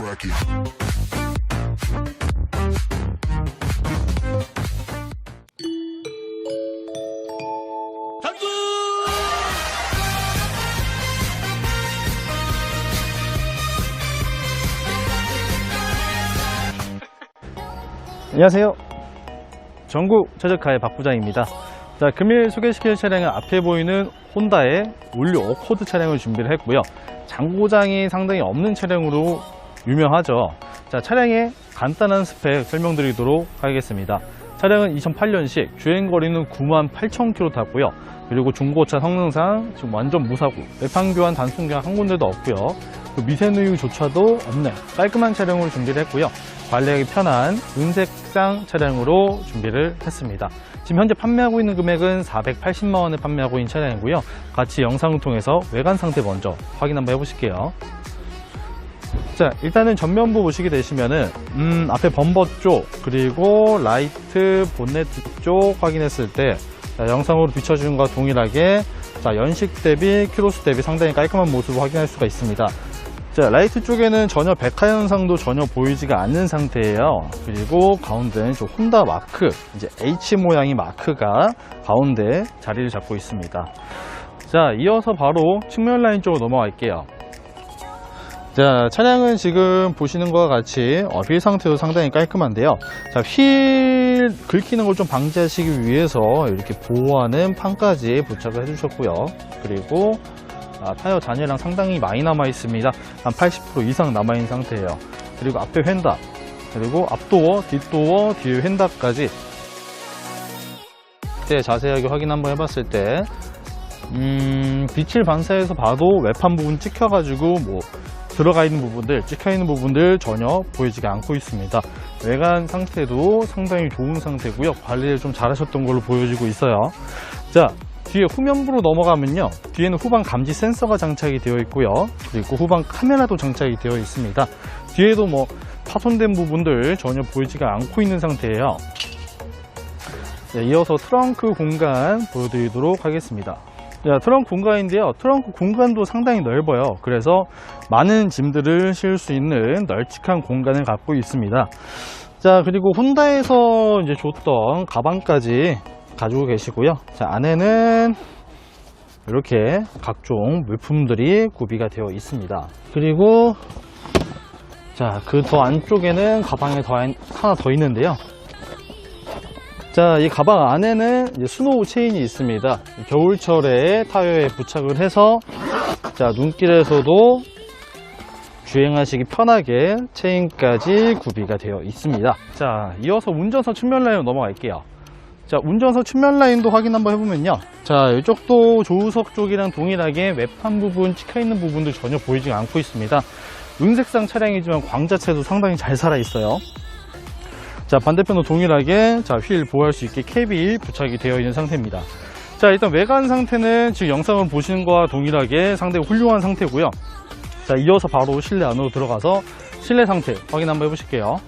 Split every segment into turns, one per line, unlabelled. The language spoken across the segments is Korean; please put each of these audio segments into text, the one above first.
bracket.
안녕하세요. 전국 최적화의 박 부장입니다. 자, 금일 소개시킬 차량은 앞에 보이는 혼다의 올류 어코드 차량을 준비를 했고요. 장고장이 상당히 없는 차량으로 유명하죠. 자, 차량의 간단한 스펙 설명드리도록 하겠습니다. 차량은 2008년식 주행거리는 9만 8천 킬로 탔고요. 그리고 중고차 성능상 지금 완전 무사고 외판 교환 단순 교환 한 군데도 없고요. 그 미세누유조차도 없는 깔끔한 차량으로 준비를 했고요. 관리하기 편한 은색상 차량으로 준비를 했습니다. 지금 현재 판매하고 있는 금액은 480만 원에 판매하고 있는 차량이고요. 같이 영상을 통해서 외관 상태 먼저 확인 한번 해보실게요. 자, 일단은 전면부 보시게 되시면은, 음, 앞에 범버 쪽, 그리고 라이트, 본네트 쪽 확인했을 때, 자, 영상으로 비춰주는 것과 동일하게, 자, 연식 대비, 키로수 대비 상당히 깔끔한 모습을 확인할 수가 있습니다. 자, 라이트 쪽에는 전혀 백화 현상도 전혀 보이지가 않는 상태예요. 그리고 가운데는 좀 혼다 마크, 이제 H 모양의 마크가 가운데 자리를 잡고 있습니다. 자, 이어서 바로 측면 라인 쪽으로 넘어갈게요. 자, 차량은 지금 보시는 것과 같이 어, 휠 상태도 상당히 깔끔한데요. 자, 휠 긁히는 걸 좀 방지하시기 위해서 이렇게 보호하는 판까지 부착을 해주셨고요. 그리고 아, 타이어 잔해랑 상당히 많이 남아 있습니다. 한 80% 이상 남아 있는 상태예요. 그리고 앞에 휀다, 그리고 앞도어, 뒷도어, 뒤에 휀다까지 때 자세하게 확인 한번 해봤을 때 음, 빛을 반사해서 봐도 외판 부분 찍혀가지고 뭐 들어가 있는 부분들, 찍혀 있는 부분들 전혀 보이지가 않고 있습니다. 외관 상태도 상당히 좋은 상태고요. 관리를 좀 잘하셨던 걸로 보여지고 있어요. 자, 뒤에 후면부로 넘어가면요. 뒤에는 후방 감지 센서가 장착이 되어 있고요. 그리고 후방 카메라도 장착이 되어 있습니다. 뒤에도 뭐 파손된 부분들 전혀 보이지가 않고 있는 상태예요. 네, 이어서 트렁크 공간 보여드리도록 하겠습니다. 자, 트렁크 공간인데요. 트렁크 공간도 상당히 넓어요. 그래서 많은 짐들을 실수 있는 널찍한 공간을 갖고 있습니다. 자, 그리고 혼다에서 이제 줬던 가방까지 가지고 계시고요. 자, 안에는 이렇게 각종 물품들이 구비가 되어 있습니다. 그리고 자, 그 더 안쪽에는 가방에 더 안- 하나 더 있는데요. 자, 이 가방 안에는 스노우 체인이 있습니다. 겨울철에 타이어에 부착을 해서 자, 눈길에서도 주행하시기 편하게 체인까지 구비가 되어 있습니다. 자, 이어서 운전석 측면 라인으로 넘어갈게요. 자, 운전석 측면 라인도 확인 한번 해보면요. 자, 이쪽도 조우석 쪽이랑 동일하게 외판 부분, 찍혀 있는 부분도 전혀 보이지 않고 있습니다. 은색상 차량이지만 광 자체도 상당히 잘 살아 있어요. 자, 반대편도 동일하게 자, 휠 보호할 수 있게 캡이 부착이 되어 있는 상태입니다. 자, 일단 외관 상태는 지금 영상을 보시는 거와 동일하게 상당히 훌륭한 상태고요. 자, 이어서 바로 실내 안으로 들어가서 실내 상태 확인 한번 해보실게요.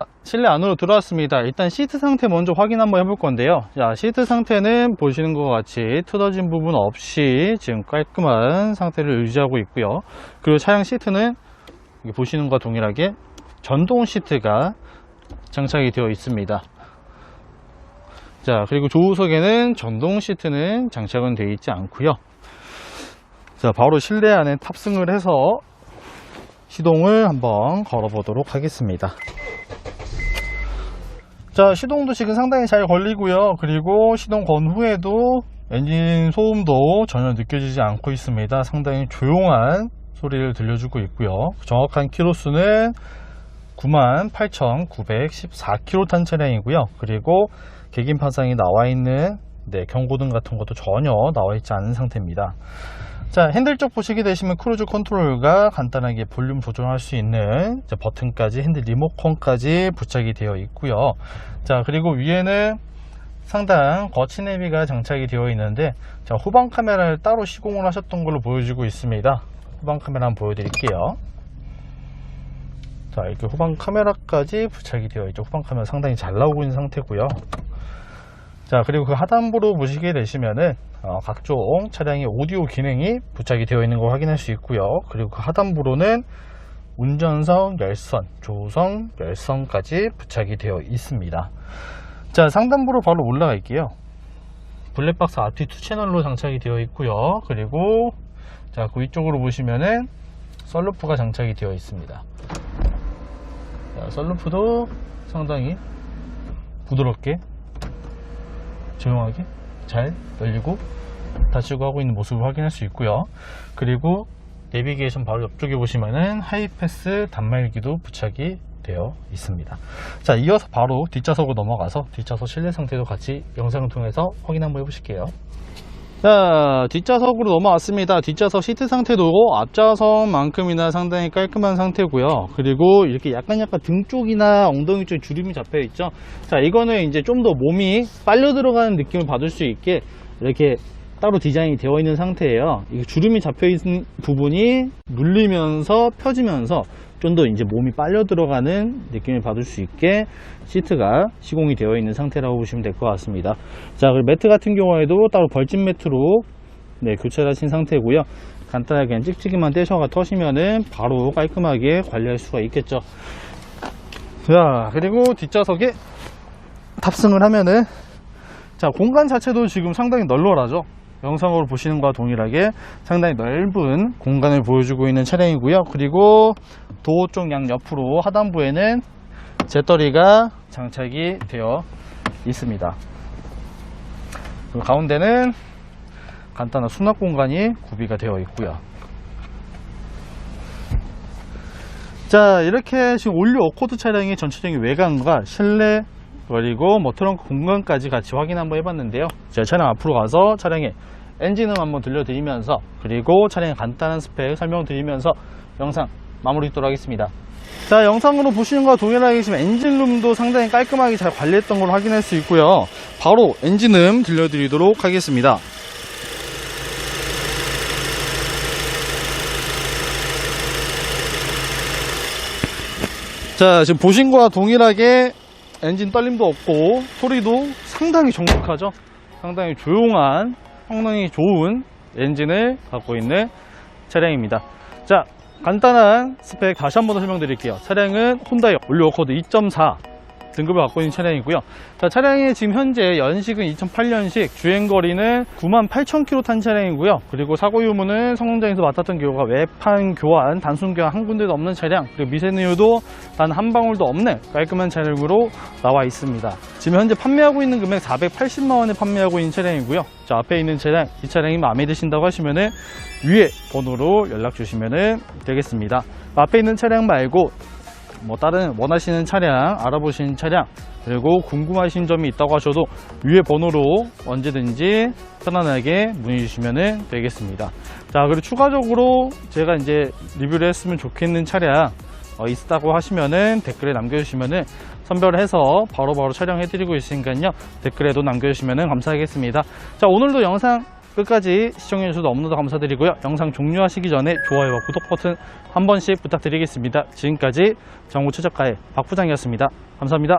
자, 실내 안으로 들어왔습니다. 일단 시트 상태 먼저 확인 한번 해볼 건데요. 자, 시트 상태는 보시는 것 같이 틀어진 부분 없이 지금 깔끔한 상태를 유지하고 있고요. 그리고 차량 시트는 보시는 것과 동일하게 전동 시트가 장착이 되어 있습니다. 자, 그리고 조우석에는 전동 시트는 장착은 되어 있지 않고요. 자, 바로 실내 안에 탑승을 해서 시동을 한번 걸어 보도록 하겠습니다. 자, 시동도 지금 상당히 잘 걸리고요. 그리고 시동 건 후에도 엔진 소음도 전혀 느껴지지 않고 있습니다. 상당히 조용한 소리를 들려주고 있고요. 정확한 키로수는 98,914km 탄 차량이고요. 그리고 계기판상이 나와 있는 네, 경고등 같은 것도 전혀 나와 있지 않은 상태입니다. 자, 핸들 쪽 보시게 되시면 크루즈 컨트롤과 간단하게 볼륨 조절할 수 있는 버튼까지 핸들 리모컨까지 부착이 되어 있고요. 자, 그리고 위에는 상당 거치 내비가 장착이 되어 있는데 자, 후방 카메라를 따로 시공을 하셨던 걸로 보여지고 있습니다. 후방 카메라 한번 보여드릴게요. 자, 이렇게 후방 카메라까지 부착이 되어 있죠. 후방 카메라 상당히 잘 나오고 있는 상태고요. 자, 그리고 그 하단부로 보시게 되시면은 어, 각종 차량의 오디오 기능이 부착이 되어 있는 걸 확인할 수 있고요. 그리고 그 하단부로는 운전석 열선, 조성 열선까지 부착이 되어 있습니다. 자, 상단부로 바로 올라갈게요. 블랙박스 RT2 채널로 장착이 되어 있고요. 그리고 자, 그 위쪽으로 보시면은 썬루프가 장착이 되어 있습니다. 자, 썬루프도 상당히 부드럽게 조용하게 잘 열리고 닫히고 하고 있는 모습을 확인할 수 있고요. 그리고 내비게이션 바로 옆쪽에 보시면은 하이패스 단말기도 부착이 되어 있습니다. 자, 이어서 바로 뒷좌석으로 넘어가서 뒷좌석 실내 상태도 같이 영상을 통해서 확인 한번 해보실게요. 자, 뒷좌석으로 넘어왔습니다. 뒷좌석 시트 상태도 앞좌석만큼이나 상당히 깔끔한 상태고요. 그리고 이렇게 약간 약간 등 쪽이나 엉덩이 쪽에 주름이 잡혀 있죠. 자, 이거는 이제 좀 더 몸이 빨려 들어가는 느낌을 받을 수 있게 이렇게 따로 디자인이 되어 있는 상태예요. 이 주름이 잡혀 있는 부분이 눌리면서 펴지면서 좀 더 이제 몸이 빨려 들어가는 느낌을 받을 수 있게 시트가 시공이 되어 있는 상태라고 보시면 될 것 같습니다. 자, 그리고 매트 같은 경우에도 따로 벌집 매트로 네, 교체를 하신 상태고요. 간단하게 찍찍이만 떼셔가 터시면은 바로 깔끔하게 관리할 수가 있겠죠. 자, 그리고 뒷좌석에 탑승을 하면은 자, 공간 자체도 지금 상당히 널널하죠. 영상으로 보시는 것과 동일하게 상당히 넓은 공간을 보여주고 있는 차량이고요. 그리고 도어 쪽 양 옆으로 하단부에는 재떨이가 장착이 되어 있습니다. 그리고 가운데는 간단한 수납 공간이 구비가 되어 있고요. 자, 이렇게 지금 올류 어코드 차량의 전체적인 외관과 실내 그리고 뭐 트렁크 공간까지 같이 확인 한번 해봤는데요. 제가 차량 앞으로 가서 차량의 엔진음 한번 들려드리면서 그리고 차량의 간단한 스펙 설명드리면서 영상 마무리 짓도록 하겠습니다. 자, 영상으로 보시는 것과 동일하게 지금 엔진룸도 상당히 깔끔하게 잘 관리했던 걸 확인할 수 있고요. 바로 엔진음 들려드리도록 하겠습니다. 자, 지금 보신 거와 동일하게 엔진 떨림도 없고 소리도 상당히 정직하죠. 상당히 조용한 성능이 좋은 엔진을 갖고 있는 차량입니다. 자, 간단한 스펙 다시 한 번 더 설명드릴게요. 차량은 혼다의 올류 어코드 2.4 등급을 갖고 있는 차량이고요. 자, 차량의 지금 현재 연식은 2008년식, 주행거리는 98,000km 탄 차량이고요. 그리고 사고 유무는 성능장에서 맡았던 경우가 외판 교환, 단순 교환 한 군데도 없는 차량, 그리고 미세누유도 단 한 방울도 없는 깔끔한 차량으로 나와 있습니다. 지금 현재 판매하고 있는 금액 480만 원에 판매하고 있는 차량이고요. 자, 앞에 있는 차량, 이 차량이 마음에 드신다고 하시면은 위에 번호로 연락 주시면 되겠습니다. 앞에 있는 차량 말고 뭐 다른 원하시는 차량, 알아보신 차량, 그리고 궁금하신 점이 있다고 하셔도 위에 번호로 언제든지 편안하게 문의 주시면 되겠습니다. 자, 그리고 추가적으로 제가 이제 리뷰를 했으면 좋겠는 차량 어, 있다고 하시면은 댓글에 남겨주시면은 선별해서 바로바로 촬영해 드리고 있으니까요. 댓글에도 남겨주시면은 감사하겠습니다. 자, 오늘도 영상 끝까지 시청해주셔서 너무나도 감사드리고요. 영상 종료하시기 전에 좋아요와 구독 버튼 한 번씩 부탁드리겠습니다. 지금까지 정부 최저가의 박 부장이었습니다. 감사합니다.